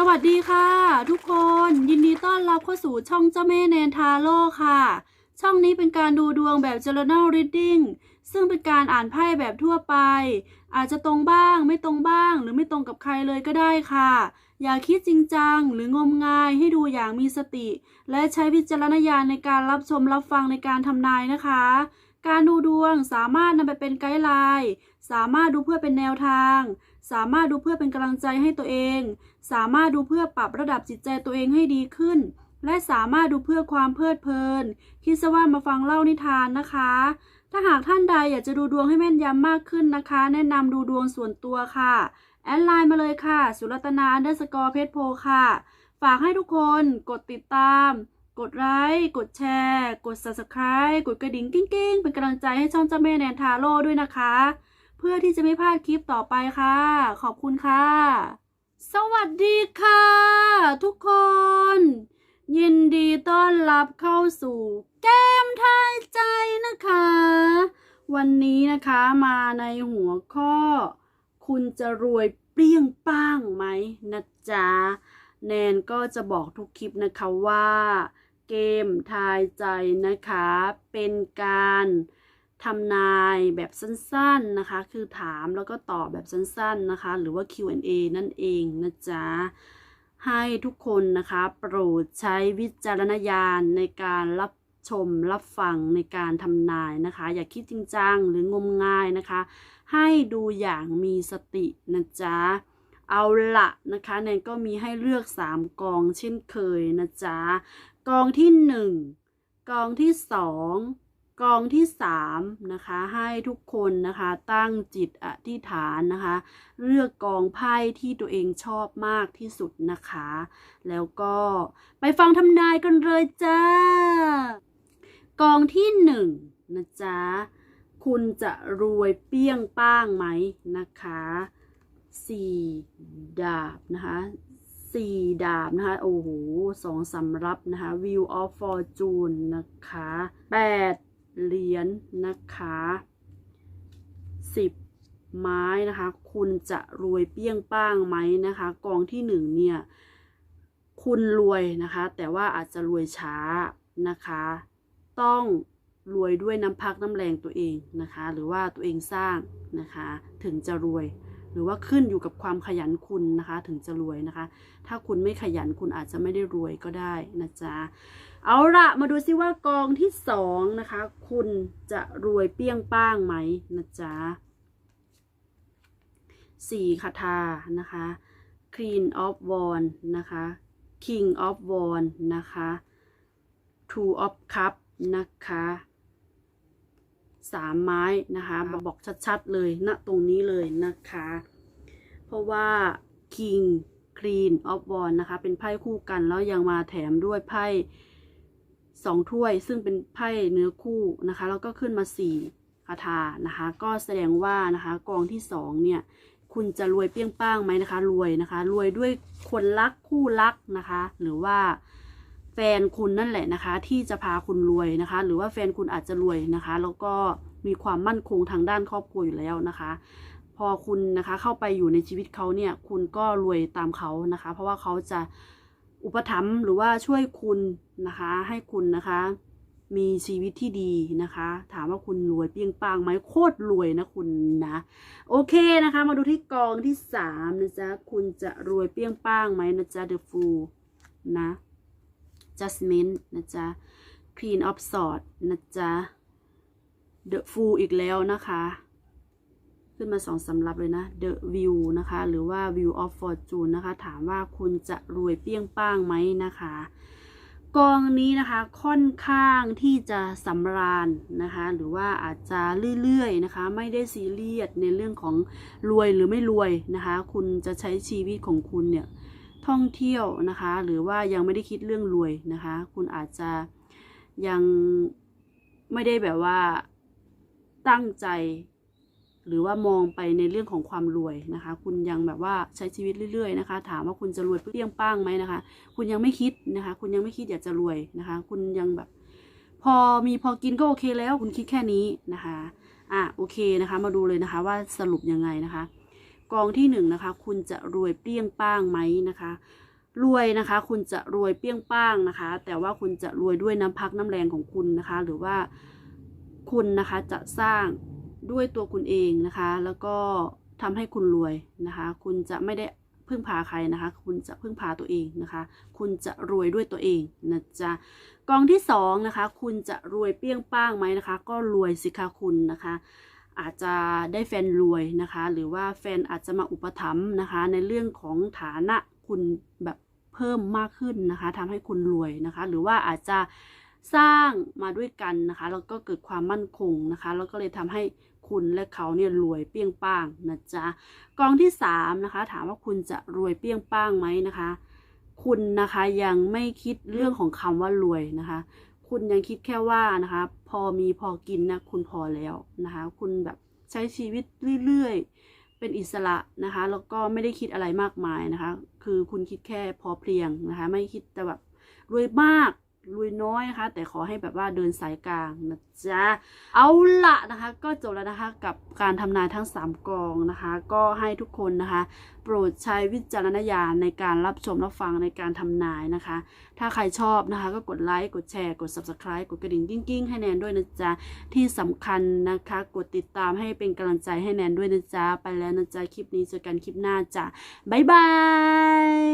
สวัสดีค่ะ ทุกคนยินดีต้อนรับเข้าสู่ช่องเจ้าแม่แนนทาโร่ค่ะ ช่องนี้เป็นการดูดวงแบบ journal reading ซึ่งเป็นการอ่านไพ่แบบทั่วไป อาจจะตรงบ้างไม่ตรงบ้าง หรือไม่ตรงกับใครเลยก็ได้ค่ะ อย่าคิดจริงจัง หรืองมงายให้ดูอย่างมีสติ และใช้วิจารณญาณในการรับชมรับฟังในการทำนายนะคะ การดูดวงสามารถนำไปเป็นไกด์ไลน์ สามารถดูเพื่อเป็นแนวทาง สามารถดูเพื่อเป็นกำลังใจให้ตัวเอง สามารถดูเพื่อปรับระดับจิตใจตัวเองให้ดีขึ้น และสามารถดูเพื่อความเพลิดเพลิน คิดซะว่ามาฟังเล่านิทานนะคะ ถ้าหากท่านใดอยากจะดูดวงให้แม่นยำมากขึ้นนะคะ แนะนำดูดวงส่วนตัวค่ะ แอดไลน์มาเลยค่ะ สุรัตนาอันเดอร์สกอร์เพชรโพค่ะ ฝากให้ทุกคนกดติดตาม กดไลค์ กดแชร์ กด subscribe กดกระดิ่งกิ้งๆ เป็นกำลังใจให้ช่องเจ้าแม่แนนทาโร่ด้วยนะคะ เพื่อที่จะไม่พลาดคลิปต่อไปค่ะ ขอบคุณค่ะ สวัสดีค่ะ ทุกคน ยินดีต้อนรับเข้าสู่แก้มทายใจนะคะ วันนี้นะคะมาในหัวข้อ คุณจะรวยเปรี้ยงป้างไหมนะจ๊ะแนนก็จะบอกทุกคลิปนะคะว่า เกมทายใจนะคะ เป็นการทำนายแบบสั้นๆนะคะ คือถามแล้วก็ตอบแบบสั้นๆนะคะ หรือว่า Q&A นั่นเองนะจ๊ะ ให้ทุกคนนะคะ โปรดใช้วิจารณญาณในการรับชมรับฟังในการทำนายนะคะ อย่าคิดจริงจังหรืองมงายนะคะ ให้ดูอย่างมีสตินะจ๊ะ เอาละนะคะแนนก็มีให้เลือก 3 กองเช่นเคยนะจ๊ะ กองที่1กองที่2กองที่3นะคะ ให้ทุกคนนะคะตั้งจิตอธิษฐานนะคะ เลือกกองไพ่ที่ตัวเองชอบมากที่สุดนะคะ แล้วก็ไปฟังทำนายกันเลยจ้า กองที่หนึ่งนะจ๊ะ คุณจะรวยเปี้ยงป้างไหมนะคะสี่ดาบนะคะ สี่ดาบนะคะ โอ้โหสองสำรับนะคะ View of Fortune นะคะแปดเหรียญนะคะสิบไม้นะคะ คุณจะรวยเปี้ยงป้างไหมนะคะ กองที่หนึ่งเนี่ย คุณรวยนะคะ แต่ว่าอาจจะรวยช้านะคะ ต้องรวยด้วยน้ำพักน้ำแรงตัวเองนะคะ หรือว่าตัวเองสร้างนะคะ ถึงจะรวย รือว่าขึ้นอยู่กับความขยันคุณนะคะ ถึงจะรวยนะคะ ถ้าคุณไม่ขยันคุณอาจจะไม่ได้รวยก็ได้นะจ๊ะเอาละมาดูซิว่ากองที่สองนะคะ คุณจะรวยเปี้ยงป้างไหมนะจ๊ะสี่คาถานะคะ Queen of Wand นะคะ King of Wand นะคะ Two of Cup นะคะ สามไม้นะคะมาบอกชัดๆเลยณตรงนี้เลยนะคะ เพราะว่า King Queen of Wand นะคะ เป็นไพ่คู่กันแล้วยังมาแถมด้วยไพ่สองถ้วย ซึ่งเป็นไพ่เนื้อคู่นะคะ แล้วก็ขึ้นมาสี่คาถานะคะ ก็แสดงว่านะคะกองที่สองเนี่ยคุณจะรวยเปรี้ยงป้างไหมนะคะ รวยนะคะ รวยด้วยคนรักคู่รักนะคะ หรือว่า แฟนคุณนั่นแหละนะคะ ที่จะพาคุณรวยนะคะ หรือว่าแฟนคุณอาจจะรวยนะคะ แล้วก็มีความมั่นคงทางด้านครอบครัวอยู่แล้วนะคะ พอคุณนะคะเข้าไปอยู่ในชีวิตเขาเนี่ย คุณก็รวยตามเขานะคะ เพราะว่าเขาจะอุปถัมภ์หรือว่าช่วยคุณนะคะ ให้คุณนะคะ มีชีวิตที่ดีนะคะ ถามว่าคุณรวยเปรี้ยงป้างไหมโคตรรวยนะคุณนะ โอเคนะคะ มาดูที่กองที่สามนะจ๊ะคุณจะรวยเปรี้ยงป้างไหมนะจ๊ะ The Fool นะ Jasmine นะจ๊ะ Queen of Swords นะจ๊ะ The Fool อีกแล้วนะคะ ขึ้นมาสองสำรับเลยนะ The View นะคะ หรือว่า View of Fortune นะคะ ถามว่าคุณจะรวยเปี้ยงป้างไหมนะคะ กองนี้นะคะค่อนข้างที่จะสำราญนะคะ หรือว่าอาจจะเรื่อยๆนะคะ ไม่ได้ซีเรียสในเรื่องของรวยหรือไม่รวยนะคะ คุณจะใช้ชีวิตของคุณเนี่ย ท่องเที่ยวนะคะ หรือว่ายังไม่ได้คิดเรื่องรวยนะคะ คุณอาจจะยังไม่ได้แบบว่าตั้งใจ หรือว่ามองไปในเรื่องของความรวยนะคะ คุณยังแบบว่าใช้ชีวิตเรื่อยๆนะคะ ถามว่าคุณจะรวยเปรี้ยงป้างไหมนะคะ คุณยังไม่คิดนะคะ คุณยังไม่คิดอยากจะรวยนะคะ คุณยังแบบ พอมีพอกินก็โอเคแล้ว คุณคิดแค่นี้นะคะ อะโอเคนะคะ มาดูเลยนะคะว่าสรุปยังไงนะคะ กองที่หนึ่งนะคะ คุณจะรวยเปรี้ยงป้างไหมนะคะ รวยนะคะ คุณจะรวยเปรี้ยงป้างนะคะ แต่ว่าคุณจะรวยด้วยน้ำพักน้ำแรงของคุณนะคะ หรือว่าคุณนะคะจะสร้างด้วยตัวคุณเองนะคะ แล้วก็ทำให้คุณรวยนะคะ คุณจะไม่ได้พึ่งพาใครนะคะ คุณจะพึ่งพาตัวเองนะคะ คุณจะรวยด้วยตัวเองนะจ๊ะกองที่สองนะคะ คุณจะรวยเปี้ยงป้างไหมนะคะ ก็รวยสิคะคุณนะคะ อาจจะได้แฟนรวยนะคะ หรือว่าแฟนอาจจะมาอุปถัมภ์นะคะ ในเรื่องของฐานะคุณแบบเพิ่มมากขึ้นนะคะทำให้คุณรวยนะคะ หรือว่าอาจจะสร้างมาด้วยกันนะคะ แล้วก็เกิดความมั่นคงนะคะ แล้วก็เลยทำให้คุณและเขาเนี่ยรวยเปรี้ยงป้างนะจ๊ะกองที่สามนะคะ ถามว่าคุณจะรวยเปรี้ยงป้างไหมนะคะ คุณนะคะยังไม่คิดเรื่องของคำว่ารวยนะคะ คุณยังคิดแค่ว่านะคะ พอมีพอกินนะคุณพอแล้วนะคะ คุณแบบใช้ชีวิตเรื่อยๆ เป็นอิสระนะคะ แล้วก็ไม่ได้คิดอะไรมากมายนะคะ คือคุณคิดแค่พอเพียงนะคะ ไม่คิดแต่แบบรวยมาก รวยน้อยนะคะ แต่ขอให้แบบว่าเดินสายกลางนะจ๊ะเอาละนะคะ ก็จบแล้วนะคะกับการทำนายทั้ง 3กองนะคะ ก็ให้ทุกคนนะคะ โปรดใช้วิจารณญาณในการรับชมรับฟังในการทำนายนะคะ ถ้าใครชอบนะคะ ก็กดไลค์กดแชร์กด subscribe กดกระดิ่งกิ้งๆให้แนนด้วยนะจ๊ะที่สำคัญนะคะ กดติดตามให้เป็นกำลังใจให้แนนด้วยนะจ๊ะไปแล้วนะจ๊ะคลิปนี้เจอกันคลิปหน้าจ้ะบ๊ายบาย